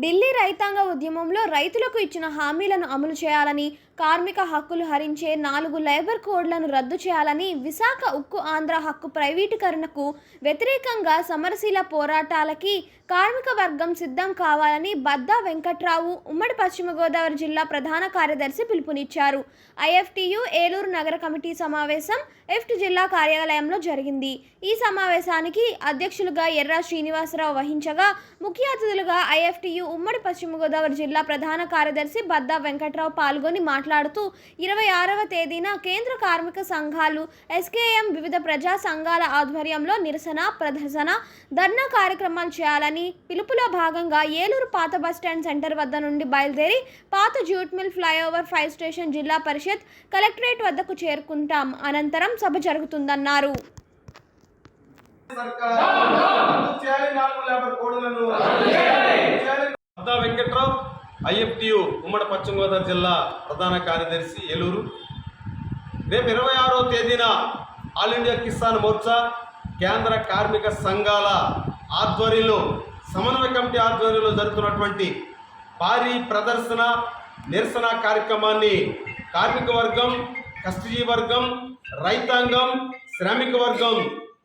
ఢిల్లీ రైతాంగ ఉద్యమంలో రైతులకు ఇచ్చిన హామీలను అమలు చేయాలని కార్మిక హక్కులు హరించే నాలుగు లేబర్ కోడ్లను రద్దు చేయాలని విశాఖ ఉక్కు ఆంధ్ర హక్కు ప్రైవేటీకరణకు వ్యతిరేకంగా సమరశీల పోరాటాలకి కార్మిక వర్గం సిద్ధం కావాలని బద్దా వెంకట్రావు ఉమ్మడి పశ్చిమ గోదావరి జిల్లా ప్రధాన కార్యదర్శి పిలుపునిచ్చారు. ఐఎఫ్టియు ఏలూరు నగర కమిటీ సమావేశం ఎఫ్ట్ జిల్లా కార్యాలయంలో జరిగింది. ఈ సమావేశానికి అధ్యక్షులుగా ఎర్రా శ్రీనివాసరావు వహించగా ముఖ్య అతిథులుగా ఐఎఫ్టియు ఉమ్మడి పశ్చిమ గోదావరి జిల్లా ప్రధాన కార్యదర్శి బద్దా వెంకట్రావు పాల్గొని మాట్లాడుతూ ఇరవై ఆరవ తేదీన కేంద్ర కార్మిక సంఘాలు ఎస్కేఎం వివిధ ప్రజా సంఘాల ఆధ్వర్యంలో నిరసన ప్రదర్శన ధర్నా కార్యక్రమాలు చేయాలని పిలుపులో భాగంగా ఏలూరు పాత బస్టాండ్ సెంటర్ వద్ద నుండి బయలుదేరి పాత jute mill flyover fire station జిల్లా పరిషత్ కలెక్టరేట్ వద్దకు చేరుకుంటాం. అనంతరం సభ జరుగుతుందన్నారు. సర్కార్ చేయాలి నాలుగు లేబర్ కోడ్లను రద్దు చేయాలి. అద్దా వెంకట్రావు ఐఎఫ్టియు ఉమ్మడి పశ్చిమ గోదావరి జిల్లా ప్రధాన కార్యదర్శి ఏలూరు. రేపు ఇరవై ఆరో తేదీన ఆల్ ఇండియా కిసాన్ మోర్చా కేంద్ర కార్మిక సంఘాల ఆధ్వర్యంలో సమన్వయ కమిటీ ఆధ్వర్యంలో జరుగుతున్నటువంటి భారీ ప్రదర్శన నిరసన కార్యక్రమాన్ని కార్మిక వర్గం కష్టజీ వర్గం రైతాంగం శ్రామిక వర్గం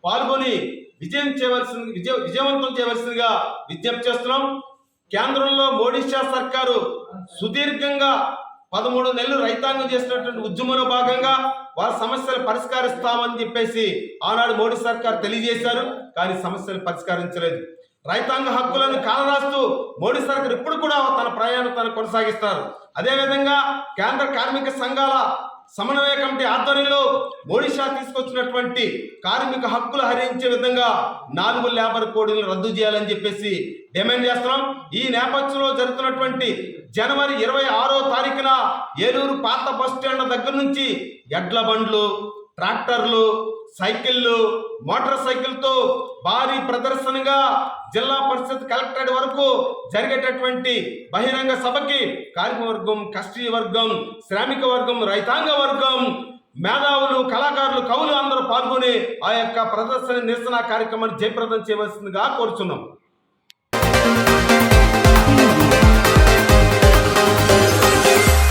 పాల్గొని విజయం చేయవలసిన విజయ విజయవంతం చేయవలసిందిగా విజ్ఞప్తి చేస్తున్నాం. కేంద్రంలో మోడీ షా సర్కారు సుదీర్ఘంగా పదమూడు నెలలు రైతాంగం చేసినటువంటి ఉద్యమంలో భాగంగా వారి సమస్యలు పరిష్కరిస్తామని చెప్పేసి ఆనాడు మోడీ సర్కార్ తెలియజేశారు. కానీ సమస్యలు పరిష్కరించలేదు. రైతాంగ హక్కులను కాలరాస్తూ మోడీ సర్కార్ ఇప్పుడు కూడా తన ప్రయాణం తను కొనసాగిస్తారు. అదేవిధంగా కేంద్ర కార్మిక సంఘాల సమన్వయ కమిటీ ఆధ్వర్యంలో మోడీ షా తీసుకొచ్చినటువంటి కార్మిక హక్కులు హరించే విధంగా నాలుగు లేబర్ కోడ్లను రద్దు చేయాలని చెప్పేసి డిమాండ్ చేస్తున్నాం. ఈ నేపథ్యంలో జరుగుతున్నటువంటి జనవరి ఇరవై ఆరో తారీఖున ఏలూరు పాత బస్ స్టాండ్ దగ్గర నుంచి ఎడ్ల బండ్లు ట్రాక్టర్లు సైకిళ్ళు మోటార్ సైకిల్తో భారీ ప్రదర్శనగా జిల్లా పరిషత్ కలెక్టరేట్ వరకు జరిగేటటువంటి బహిరంగ సభకి కార్మిక వర్గం కష్టీ వర్గం శ్రామిక వర్గం రైతాంగ వర్గం మేధావులు కళాకారులు కవులు అందరూ పాల్గొని ఆ యొక్క ప్రదర్శన నిరసన కార్యక్రమాన్ని జయప్రదం చేయవలసిందిగా కోరుచున్నాం.